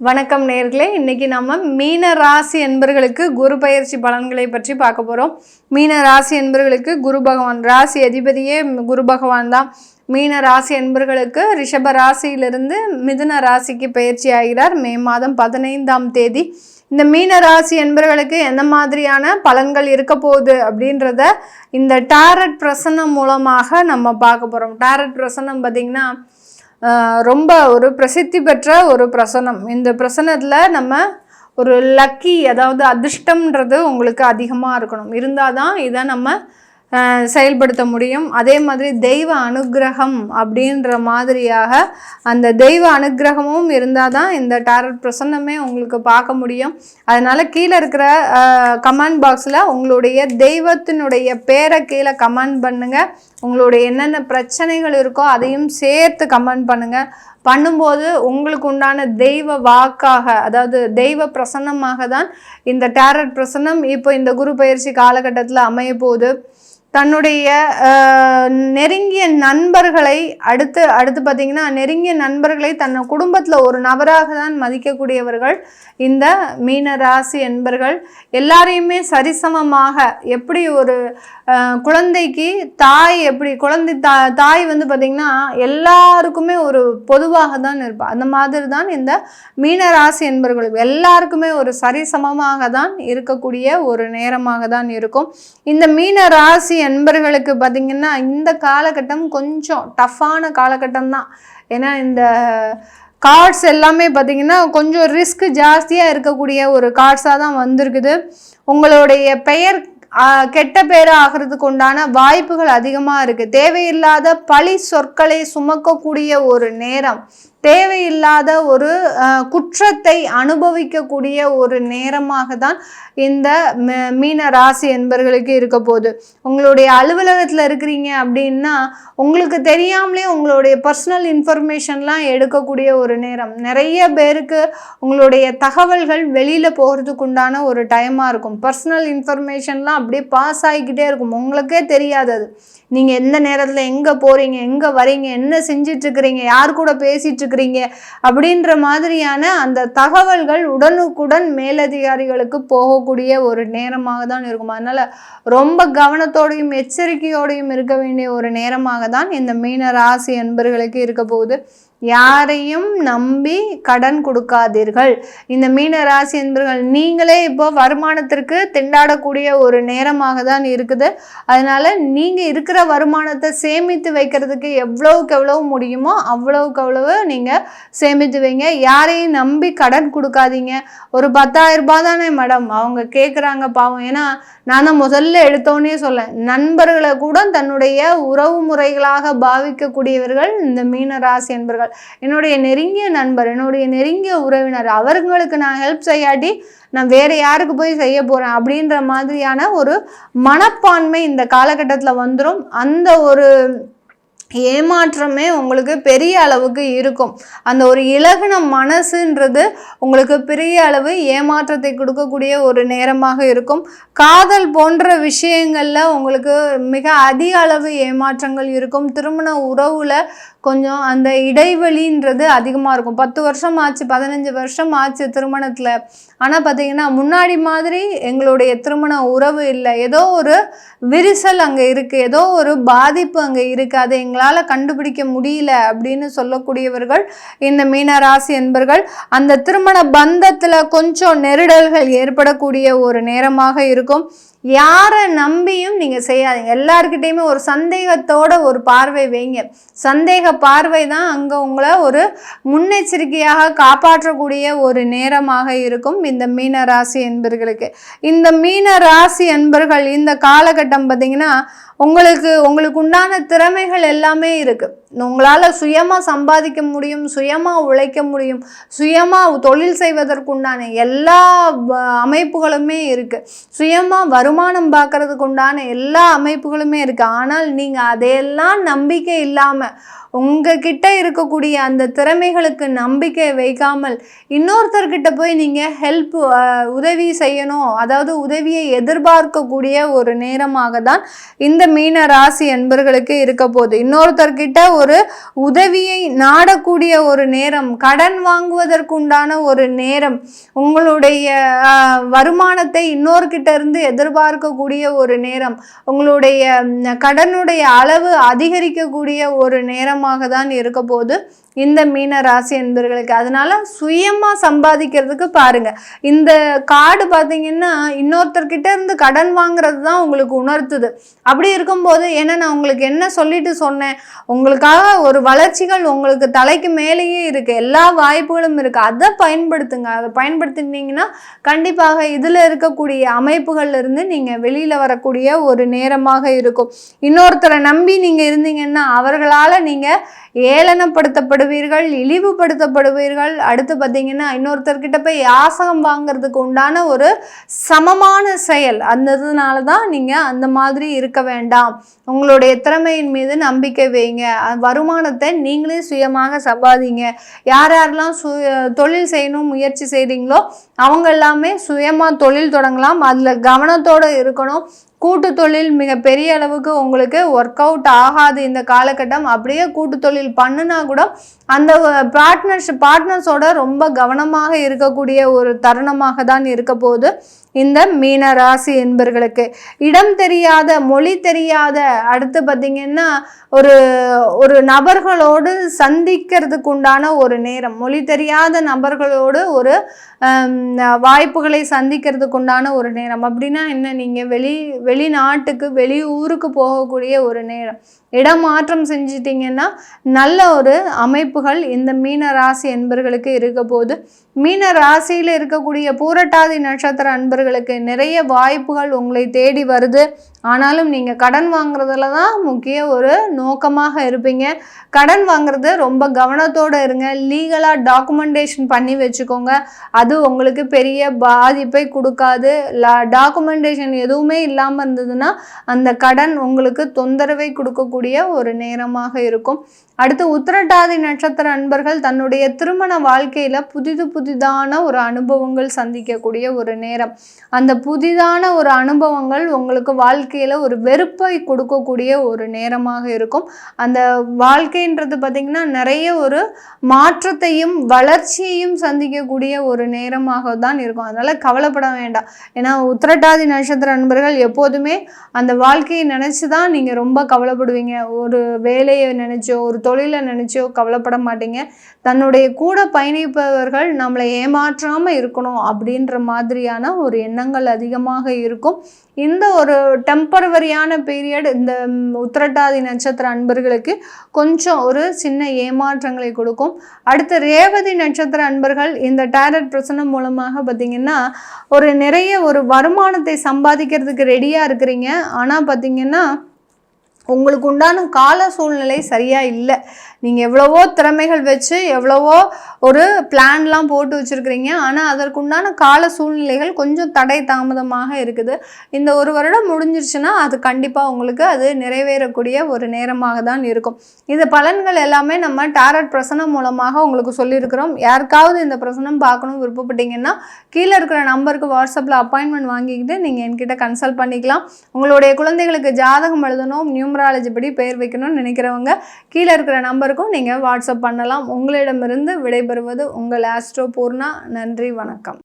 வணக்கம் நேர்களே. இன்றைக்கி நம்ம மீன ராசி என்பர்களுக்கு குரு பயிற்சி பலன்களை பற்றி பார்க்க போகிறோம் மீன ராசி என்பர்களுக்கு குரு பகவான் ராசி அதிபதியே குரு பகவான் தான். மீன ராசி என்பர்களுக்கு ரிஷப ராசியிலிருந்து மிதுன ராசிக்கு பயிற்சி ஆகிறார். மே மாதம் பதினைந்தாம் தேதி. இந்த மீன ராசி என்பர்களுக்கு எந்த மாதிரியான பலன்கள் இருக்க போகுது அப்படின்றத இந்த டாரட் பிரசன்னம் மூலமாக நம்ம பார்க்க போகிறோம் டாரட் பிரசன்னம் பார்த்திங்கன்னா ரொம்ப ஒரு பிரசித்தி பெற்ற ஒரு பிரசனம். இந்த பிரசனத்தில் நம்ம ஒரு லக்கி அதாவது அதிர்ஷ்டம்ன்றது உங்களுக்கு அதிகமாக இருக்கணும். இருந்தால் தான் இதை நம்ம செயல்படுத்த முடியும். அதே மாதிரி தெய்வ அனுக்கிரகம் அப்படின்ற மாதிரியாக அந்த தெய்வ அனுக்கிரகமும் இருந்தால் தான் இந்த டேரட் பிரசன்னமே உங்களுக்கு பார்க்க முடியும். அதனால் கீழே இருக்கிற கமெண்ட் பாக்ஸில் உங்களுடைய தெய்வத்தினுடைய பேரை கீழே கமெண்ட் பண்ணுங்கள் உங்களுடைய என்னென்ன பிரச்சனைகள் இருக்கோ அதையும் சேர்த்து கமெண்ட் பண்ணுங்கள் பண்ணும்போது உங்களுக்கு உண்டான தெய்வ வாக்காக அதாவது தெய்வ பிரசன்னமாக தான் இந்த டேரட் பிரசன்னம் இப்போ இந்த குரு பயிற்சி காலகட்டத்தில் அமைய போகுது தன்னுடைய நெருங்கிய நண்பர்களை அடுத்து அடுத்து பார்த்தீங்கன்னா நெருங்கிய நண்பர்களை தன் குடும்பத்தில் ஒரு நபராக தான் மதிக்கக்கூடியவர்கள் இந்த மீன ராசி என்பர்கள். எல்லாரையுமே சரிசமமாக எப்படி ஒரு குழந்தைக்கு தாய் எப்படி குழந்தை தா தாய் வந்து பார்த்திங்கன்னா எல்லாருக்குமே ஒரு பொதுவாக தான் இருப்பாள் அந்த மாதிரி தான் இந்த மீன ராசி என்பர்கள் எல்லாருக்குமே ஒரு சரிசமமாக தான் இருக்கக்கூடிய ஒரு நேரமாக தான் இருக்கும். இந்த மீன ராசி நண்பர்களுக்கு பார்த்திங்கன்னா இந்த காலகட்டம் கொஞ்சம் டஃப்பான காலகட்டம் தான். ஏன்னா இந்த கார்ட்ஸ் எல்லாமே பார்த்திங்கன்னா கொஞ்சம் ரிஸ்க் ஜாஸ்தியாக இருக்கக்கூடிய ஒரு கார்ட்ஸாக தான் வந்திருக்குது. உங்களுடைய பெயர் கெட்ட பேர் ஆகிறதுக்கு உண்டான வாய்ப்புகள் அதிகமாக இருக்குது தேவையில்லாத பழி சொற்களை சுமக்கக்கூடிய ஒரு நேரம். தேவையில்லாத ஒரு குற்றத்தை அனுபவிக்கக்கூடிய ஒரு நேரமாக தான் இந்த ம- மீன ராசி என்பர்களுக்கு இருக்க போகுது. உங்களுடைய அலுவலகத்தில் இருக்கிறீங்க அப்படின்னா உங்களுக்கு தெரியாமலே உங்களுடைய பர்சனல் இன்ஃபர்மேஷன்லாம் எடுக்கக்கூடிய ஒரு நேரம். நிறைய பேருக்கு உங்களுடைய தகவல்கள் வெளியில் போகிறதுக்கு உண்டான ஒரு டைமாக இருக்கும். பர்சனல் இன்ஃபர்மேஷன்லாம் அப்படியே பாஸ் ஆகிக்கிட்டே இருக்கும். உங்களுக்கே தெரியாது அது. நீங்கள் எந்த நேரத்தில் எங்கே போகிறீங்க எங்கே வரீங்க என்ன செஞ்சிட்ருக்கிறீங்க யார் கூட பேசிகிட்ருக்கிறீங்க அப்படின்ற மாதிரியான அந்த தகவல்கள் உடனுக்குடன் மேலதிகாரிகளுக்கு போகக்கூடிய ஒரு நேரமாக தான் இருக்கும். அதனால் ரொம்ப கவனத்தோடையும் எச்சரிக்கையோடையும் இருக்க வேண்டிய ஒரு நேரமாக தான் இந்த மீன ராசி என்பர்களுக்கு இருக்க போகுது. யாரையும் நம்பி கடன் கொடுக்காதீர்கள். இந்த மீன ராசி என்பர்கள் நீங்களே இப்போ வருமானத்திற்கு திண்டாடக்கூடிய ஒரு நேரமாக தான் இருக்குது. அதனால் நீங்கள் இருக்கிற வருமானத்தை சேமித்து வைக்கிறதுக்கு எவ்வளவுக்கு எவ்வளவு முடியுமோ அவ்வளவுக்கு அவ்வளவு நீங்கள் சேமித்து வைங்க. யாரையும் நம்பி கடன் கொடுக்காதீங்க. ஒரு பத்தாயிரம் ரூபாய் தானே மேடம். அவங்க கேட்குறாங்க பாவம். ஏன்னா நான் தான் முதல்ல எடுத்தோன்னே சொல்லேன் நண்பர்களை கூட தன்னுடைய உறவு முறைகளாக பாவிக்கக்கூடியவர்கள் இந்த மீன ராசி என்பர்கள். என்னுடைய நெருங்கிய நண்பர் என்னுடைய நெருங்கிய உறவினர் அவர்களுக்கு நான் ஹெல்ப் செய்யாட்டி நான் வேற யாருக்கு போய் செய்ய போகிறேன் அப்படின்ற மாதிரியான ஒரு மனப்பான்மை இந்த காலகட்டத்தில் வந்துடும் அந்த ஒரு ஏமாற்றமே உங்களுக்கு பெரிய அளவுக்கு இருக்கும். அந்த ஒரு இலகுன மனசுன்றது உங்களுக்கு பெரிய அளவு ஏமாற்றத்தை கொடுக்கக்கூடிய ஒரு நேரமாக இருக்கும். காதல் போன்ற விஷயங்களில் உங்களுக்கு மிக அதிக அளவு ஏமாற்றங்கள் இருக்கும். திருமண உறவில் கொஞ்சம் அந்த இடைவெளின்றது அதிகமாக இருக்கும். பத்து வருஷம் ஆச்சு பதினஞ்சு வருஷம் ஆச்சு திருமணத்தில். ஆனால் பார்த்தீங்கன்னா முன்னாடி மாதிரி எங்களுடைய திருமண உறவு இல்லை. ஏதோ ஒரு விரிசல் அங்கே இருக்குது ஏதோ ஒரு பாதிப்பு அங்கே இருக்குது அதை எங்களால் கண்டுபிடிக்க முடியல அப்படின்னு சொல்லக்கூடியவர்கள் இந்த மீனராசி என்பர்கள் அந்த திருமண பந்தத்தில் கொஞ்சம் நெருடல்கள் ஏற்படக்கூடிய ஒரு நேரமாக இருக்கும். யாரை நம்பியும் நீங்கள் செய்யாதீங்க. எல்லாருக்கிட்டேயுமே ஒரு சந்தேகத்தோட ஒரு பார்வை வைங்க. சந்தேக பார்வை தான் அங்கே உங்களை ஒரு முன்னெச்சரிக்கையாக காப்பாற்றக்கூடிய ஒரு நேரமாக இருக்கும் இந்த மீன ராசி என்பர்களுக்கு. இந்த மீன ராசி என்பர்கள் இந்த காலகட்டம் பார்த்திங்கன்னா உங்களுக்கு உங்களுக்கு உண்டான திறமைகள் எல்லாமே இருக்குது உங்களால் சுயமாக சம்பாதிக்க முடியும் சுயமாக உழைக்க முடியும் சுயமாக தொழில் செய்வதற்குண்டான எல்லா அமைப்புகளுமே இருக்குது சுயமாக வரும் வருமானம் பார்க்கறதுக்கு உண்டான எல்லா அமைப்புகளுமே இருக்குது ஆனால் நீங்கள் அதையெல்லாம் நம்பிக்கை இல்லாமல் உங்ககிட்ட இருக்கக்கூடிய அந்த திறமைகளுக்கு நம்பிக்கை வைக்காமல் இன்னொருத்தர்கிட்ட போய் நீங்கள் ஹெல்ப் உதவி செய்யணும். அதாவது உதவியை எதிர்பார்க்கக்கூடிய ஒரு நேரமாக தான் இந்த மீன ராசி என்பர்களுக்கு இருக்க போகுது. இன்னொருத்தர்கிட்ட ஒரு உதவியை நாடக்கூடிய ஒரு நேரம் கடன் வாங்குவதற்குண்டான ஒரு நேரம் உங்களுடைய வருமானத்தை இன்னொருக்கிட்ட இருந்து எதிர்பார்க்கக்கூடிய ஒரு நேரம் உங்களுடைய கடனுடைய அளவு அதிகரிக்கக்கூடிய ஒரு நேரமாக தான் இருக்க போது இந்த மீன ராசி என்பர்களுக்கு. அதனால சுயமாக சம்பாதிக்கிறதுக்கு பாருங்க. இந்த கார்டு பார்த்தீங்கன்னா இன்னொருத்தர்கிட்ட இருந்து கடன் வாங்குறது தான் உங்களுக்கு உணர்த்துது. அப்படி இருக்கும்போது ஏன்னா நான் உங்களுக்கு என்ன சொல்லிட்டு சொன்னேன்? உங்களுக்காக ஒரு வளர்ச்சிகள் உங்களுக்கு தலைக்கு மேலேயே இருக்கு. எல்லா வாய்ப்புகளும் இருக்கு. அதை பயன்படுத்துங்க. அதை பயன்படுத்தினீங்கன்னா கண்டிப்பாக இதில் இருக்கக்கூடிய அமைப்புகள்ல இருந்து நீங்கள் வெளியில் வரக்கூடிய ஒரு நேரமாக இருக்கும். இன்னொருத்தரை நம்பி நீங்கள் இருந்தீங்கன்னா அவர்களால் நீங்கள் ஏளனப்படுத்தப்படுவீர்கள் இழிவுபடுத்தப்படுவீர்கள். அடுத்து பார்த்தீங்கன்னா இன்னொருத்தர்கிட்ட போய் யாசகம் வாங்கிறதுக்கு உண்டான ஒரு சமமான செயல். அந்த இதனால தான் நீங்கள் அந்த மாதிரி இருக்க வேண்டாம். உங்களுடைய திறமையின் மீது நம்பிக்கை வைங்க. வருமானத்தை நீங்களே சுயமாக சம்பாதிங்க. யார் யாரெல்லாம் சு தொழில் செய்யணும் முயற்சி செய்கிறீங்களோ அவங்க எல்லாமே சுயமாக தொழில் தொடங்கலாம். அதில் கவனத்தோடு இருக்கணும். கூட்டு தொழில் மிக பெரிய அளவுக்கு உங்களுக்கு ஒர்க் அவுட் ஆகாது இந்த காலகட்டம். அப்படியே கூட்டு தொழில் பண்ணுனா கூட அந்த பார்ட்னர்ஷிப் பார்ட்னர்ஸோட ரொம்ப கவனமாக இருக்கக்கூடிய ஒரு தருணமாக தான் இருக்க போகுது. இந்த மீன ராசி என்பர்களுக்கு. இடம் தெரியாத மொழி தெரியாத அடுத்து பார்த்திங்கன்னா ஒரு ஒரு நபர்களோடு சந்திக்கிறதுக்கு உண்டான ஒரு நேரம். மொழி தெரியாத நபர்களோடு ஒரு வாய்ப்புகளை சந்திக்கிறதுக்கு உண்டான ஒரு நேரம். அப்படின்னா என்ன? நீங்கள் வெளி வெளிநாட்டுக்கு வெளி ஊருக்கு போகக்கூடிய ஒரு நேரம். இடமாற்றம் செஞ்சிட்டிங்கன்னா நல்ல ஒரு அமைப்புகள் இந்த மீன ராசி என்பர்களுக்கு இருக்க போது மீன ராசியில் இருக்கக்கூடிய பூரட்டாதி நட்சத்திர அன்பர்களுக்கு நிறைய வாய்ப்புகள் உங்களை தேடி வருது. ஆனாலும் நீங்கள் கடன் வாங்குறதுல தான் முக்கிய ஒரு நோக்கமாக இருப்பீங்க. கடன் வாங்குறது ரொம்ப கவனத்தோடு இருங்க. லீகலாக டாக்குமெண்டேஷன் பண்ணி வச்சுக்கோங்க. அது உங்களுக்கு பெரிய பாதிப்பை கொடுக்காது. டாக்குமெண்டேஷன் எதுவுமே இல்லாமல் இருந்ததுன்னா அந்த கடன் உங்களுக்கு தொந்தரவை கொடுக்கக்கூடிய ஒரு நேரமாக இருக்கும். அடுத்து உத்திரட்டாதி நட்சத்திர அன்பர்கள் தன்னுடைய திருமண வாழ்க்கையில் புதிது புதிதான ஒரு அனுபவங்கள் சந்திக்கக்கூடிய ஒரு நேரம். அந்த புதிதான ஒரு அனுபவங்கள் உங்களுக்கு வாழ்க்கையில் ஒரு வெறுப்பை கொடுக்கக்கூடிய ஒரு நேரமாக இருக்கும். அந்த வாழ்க்கைன்றது பார்த்திங்கன்னா நிறைய ஒரு மாற்றத்தையும் வளர்ச்சியையும் சந்திக்கக்கூடிய ஒரு நேரமாக தான் இருக்கும். அதனால் கவலைப்பட வேண்டாம். ஏன்னா உத்திரட்டாதி நட்சத்திர நண்பர்கள் எப்போதுமே அந்த வாழ்க்கையை நினச்சி தான் நீங்கள் ரொம்ப கவலைப்படுவீங்க. ஒரு வேலையை நினச்சோ ஒரு தொழிலை நினச்சோ கவலைப்பட மாட்டீங்க. தன்னுடைய கூட பயணிப்பவர்கள் நம்மளை ஏமாற்றாமல் இருக்கணும் அப்படின்ற மாதிரியான ஒரு எண்ணங்கள் அதிகமாக இருக்கும். இந்த ஒரு டெம்பரவரியான பீரியட் இந்த உத்திரட்டாதி நட்சத்திர அன்பர்களுக்கு கொஞ்சம் ஒரு சின்ன ஏமாற்றங்களை கொடுக்கும். அடுத்து ரேவதி நட்சத்திர அன்பர்கள் இந்த டேரட் பிரசனம் மூலமாக பார்த்திங்கன்னா ஒரு நிறைய ஒரு வருமானத்தை சம்பாதிக்கிறதுக்கு ரெடியாக இருக்கிறீங்க. ஆனால் பார்த்திங்கன்னா உங்களுக்கு உண்டான கால சூழ்நிலை சரியாக இல்லை. நீங்கள் எவ்வளவோ திறமைகள் வச்சு எவ்வளவோ ஒரு பிளான்லாம் போட்டு வச்சுருக்கிறீங்க. ஆனால் அதற்குண்டான கால சூழ்நிலைகள் கொஞ்சம் தடை தாமதமாக இருக்குது. இந்த ஒரு வருடம் முடிஞ்சிருச்சுன்னா அது கண்டிப்பாக உங்களுக்கு அது நிறைவேறக்கூடிய ஒரு நேரமாக தான் இருக்கும். இந்த பலன்கள் எல்லாமே நம்ம டேரட் பிரசனம் மூலமாக உங்களுக்கு சொல்லியிருக்கிறோம். யாருக்காவது இந்த பிரசனம் பார்க்கணும் விருப்பப்பட்டீங்கன்னா கீழே இருக்கிற நம்பருக்கு வாட்ஸ்அப்பில் அப்பாயின்மெண்ட் வாங்கிக்கிட்டு நீங்கள் என்கிட்ட கன்சல்ட் பண்ணிக்கலாம். உங்களுடைய குழந்தைகளுக்கு ஜாதகம் எழுதணும் நியூமராலஜி படி பெயர் வைக்கணும்னு நினைக்கிறவங்க கீழே இருக்கிற நம்பருக்கும் நீங்கள் வாட்ஸ்அப் பண்ணலாம். உங்களிடமிருந்து விடைபெறுவது உங்கள் ஆஸ்ட்ரோ பூர்ணா. நன்றி வணக்கம்.